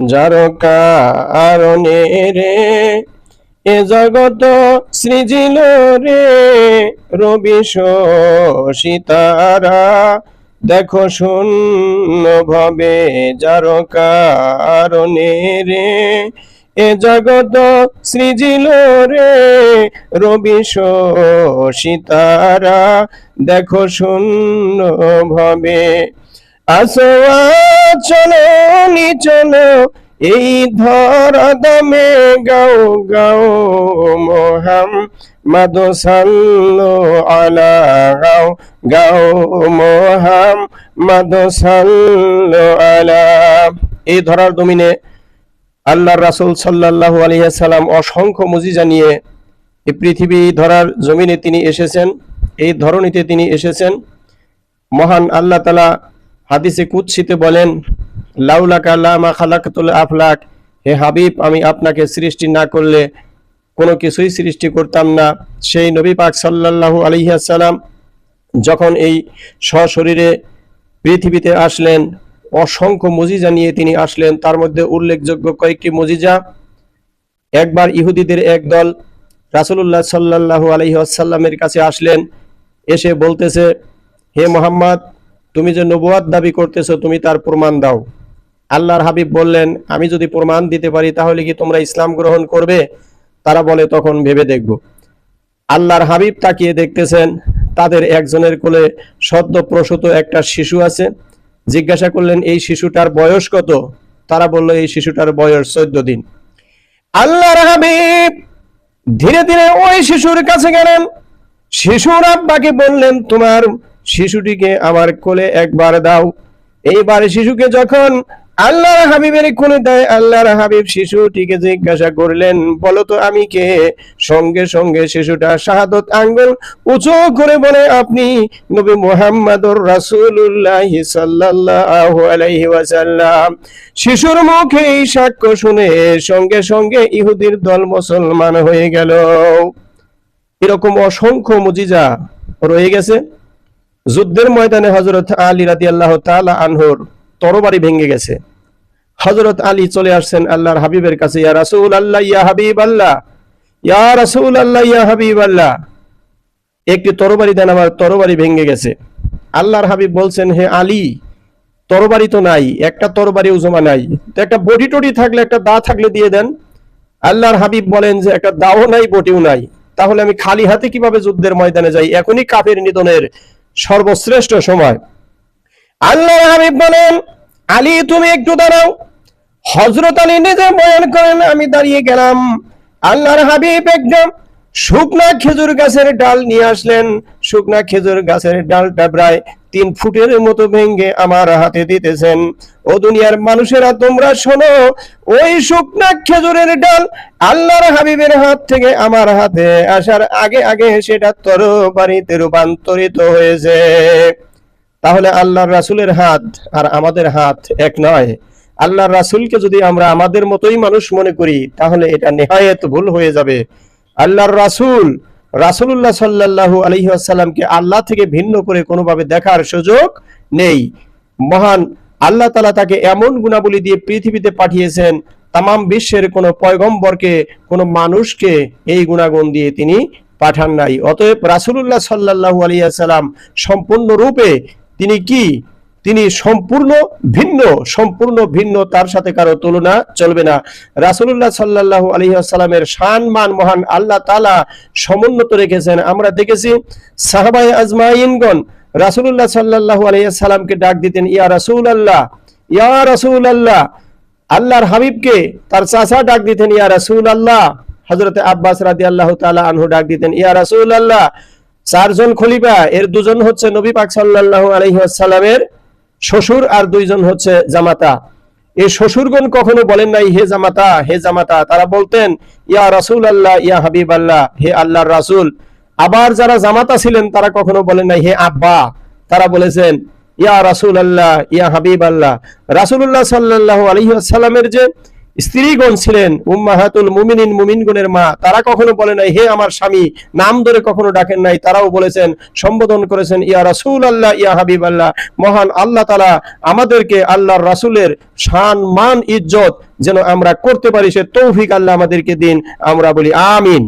যার রে, এ জগত সৃজিল রে। রবি সীতারা দেখো শূন্য ভাবে যার রে, এ জগত সৃজিল রে। রবি সীতারা দেখো শূন্য ভাবে আসো চলো নি চলো। এই ধরা দমে গাও গাও মোহাম মাদো সাল্লো আলা গাও গাও মোহাম মাদো সাল্লো আলা। এই ধরার দমিনে আল্লাহর রাসুল সাল্লাল্লাহু আলাইহি সাল্লাম অসংখ্য মুজিজা নিয়ে এই পৃথিবী ধরার জমিনে তিনি এসেছেন, এই ধরনীতে তিনি এসেছেন। মহান আল্লাহ তালা হাদিসে কুৎসিতে বলেন লাউলাকা লামা খালাকাতুল আফলাক। হে হাবিব, আমি আপনাকে সৃষ্টি না করলে কোনো কিছুই সৃষ্টি করতাম না। সেই নবী পাক সাল্লাল্লাহু আলাইহি সাল্লাম যখন এই সশরীরে পৃথিবীতে আসলেন, অসংখ্য মজিজা নিয়ে তিনি আসলেন। তার মধ্যে উল্লেখযোগ্য কয়েকটি মজিজা। একবার ইহুদিদের এক দল রাসূলুল্লাহ সাল্লাল্লাহু আলাইহি আসাল্লামের কাছে আসলেন, এসে বলতেছে, হে মোহাম্মদ, তুমি যে নবুয়াদ দাবি করতেছো, তুমি তার প্রমাণ দাও। আল্লাহর হাবিব বললেন, আমি যদি প্রমাণ দিতে পারি, তাহলে কি তোমরা ইসলাম গ্রহণ করবে? তারা বলে, তখন ভেবে দেখব। আল্লাহর হাবিব তাকিয়ে দেখতেছেন, তাদের একজনের কোলে সদ্য প্রসূত একটা শিশু আছে। জিজ্ঞাসা করলেন, এই শিশুটার বয়স কত? তারা বলল, এই শিশুটার বয়স চোদ্দ দিন। আল্লাহর হাবিব ধীরে ধীরে ওই শিশুর কাছে গেলেন। শিশুর আব্বাকে বললেন, তোমার শিশুটিকে আমার কোলে একবার দাও। এইবার শিশুকে যখন আল্লাহর হাবিবের কোলে দেয় আল্লাহর হাবিব শিশুটিকে জিজ্ঞাসা করলেন বলতো আমি কে? সঙ্গে সঙ্গে শিশুটা শাহাদত আঙ্গুল উঁচু করে বলে, আপনি নবী মুহাম্মাদুর রাসূলুল্লাহ সাল্লাল্লাহু আলাইহি ওয়াসাল্লাম। শিশুর মুখে এই সাক্ষ্য শুনে সঙ্গে সঙ্গে ইহুদির দল মুসলমান হয়ে গেল। এরকম অসংখ্য মুজিজা রয়ে গেছে। যুদ্ধের ময়দানে হজরত আলী রাদি আল্লাহ তালা আনহর তরবারি ভেঙে গেছে। হজরত আলী চলে আসছেন আল্লাহর হাবিবের কাছে, ইয়া রাসূল আল্লাহ ইয়া হাবিব আল্লাহ ইয়া রাসূল আল্লাহ ইয়া হাবিব আল্লাহ একটি তরবারি দেন, আমার তরবারি ভেঙে গেছে। আল্লাহর হাবিব বলছেন, হে আলী, তরবারি তো নাই, একটা তরবারি উজমা নাই। তো একটা বডি টডি থাকলে, একটা দা থাকলে দিয়ে দেন। আল্লাহর হাবিব বলেন যে, একটা দাও নাই, বটিও নাই। তাহলে আমি খালি হাতে কীভাবে যুদ্ধের ময়দানে যাই? এখনই কাফের নিধনের সর্বশ্রেষ্ঠ সময়। আল্লাহ হাবিব বলেন আলী, তুমি একটু দাঁড়াও। হজরত আলী নিজে বয়ান করেন, আমি দাঁড়িয়ে গেলাম। আল্লাহর হাবিব একদম শুকনা খেজুর গাছের ডাল নিয়ে আসলেন। শুকনা খেজুর গাছের ডালটা প্রায় তিন ফুটের মতো ভেঙ্গে আমার হাতে দিতেছেন। ও দুনিয়ার মানুষেরা, তোমরা শোনো, ওই শুকনা খেজুরের ডাল আল্লাহর হাবিবের হাত থেকে আমার হাতে আসার আগে আগে সেটা তরবারিতে রূপান্তরিত হয়েছে। তাহলে আল্লাহর রাসূলের হাত আর আমাদের হাত এক নয়। আল্লাহর রাসূলকে যদি আমরা আমাদের মতোই মানুষ মনে করি, তাহলে এটা নেহায়েত ভুল হয়ে যাবে। আল্লাহর রাসূল, রাসূলুল্লাহ সাল্লাল্লাহু আলাইহি ওয়াসাল্লামকে আল্লাহ থেকে ভিন্ন করে কোনোভাবে দেখার সুযোগ নেই। মহান আল্লাহ তালা তাকে এমন গুণাবলী দিয়ে পৃথিবীতে পাঠিয়েছেন, তামাম বিশ্বের কোনো পয়গম্বরকে, কোনো মানুষকে এই গুণাগুণ দিয়ে তিনি পাঠান নাই। অতএব রাসূলুল্লাহ সাল্লাল্লাহু আলাইহি ওয়াসাল্লাম সম্পূর্ণ রূপে তিনি কি? তিনি সম্পূর্ণ ভিন্ন সম্পূর্ণ ভিন্ন, তার সাথে কারও তুলনা চলবে না। রাসূলুল্লাহ সাল্লাল্লাহু আলাইহি ওয়াসাল্লামের শান, মান, মহান আল্লাহ তালা সমুন্নত রেখেছেন। আমরা দেখেছি সাহাবায়ে আজমাইনগণ রাসূলুল্লাহ সাল্লাল্লাহু আলাইহি সাল্লামকে ডাক দিতেন, ইয়া রাসুল আল্লাহ ইয়া রাসুল আল্লাহ আল্লাহর হাবিবকে তার চাচা ডাক দিতেন, ইয়া রাসুল আল্লাহ হযরতে আব্বাস রাদিয়াল্লাহু তালা আনহু ডাক দিতেন, ইয়া রাসূলুল্লাহ চারজন খলিফা, এর দুজন হচ্ছে নবী পাক সাল্লাল্লাহু আলাইহি ওয়াসাল্লামের শ্বশুর আর দুইজন হচ্ছে জামাতা। এই শ্বশুরগণ কখনো বলেন নাই, হে জামাতা হে জামাতা, তারা বলতেন, ইয়া রাসূল আল্লাহ ইয়া হাবিব আল্লাহ হে আল্লাহর রাসূল। আবার যারা জামাতা ছিলেন, তারা কখনো বলেন নাই, হে আব্বা। তারা বলেছেন, ইয়া রাসূল আল্লাহ ইয়া হাবিব আল্লাহ রাসূলুল্লাহ সাল্লাল্লাহু আলাইহি ওয়াসাল্লামের যে স্ত্রীগণ ছিলেন, উম্মাহাতুল মুমিনিন, মুমিনগণের মা। তারা কখনো বলে নাই, হে আমার স্বামী, নাম ধরে কখনো ডাকেন নাই। তারাও বলেছেন, সম্বোধন করেছেন, ইয়া রাসুল আল্লাহ ইয়া হাবিব আল্লাহ মহান আল্লাহ তালা আমাদেরকে আল্লাহর রাসুলের শান, মান, ইজ্জত যেন আমরা করতে পারি, সে তৌফিক আল্লাহ আমাদেরকে দিন। আমরা বলি, আমিন।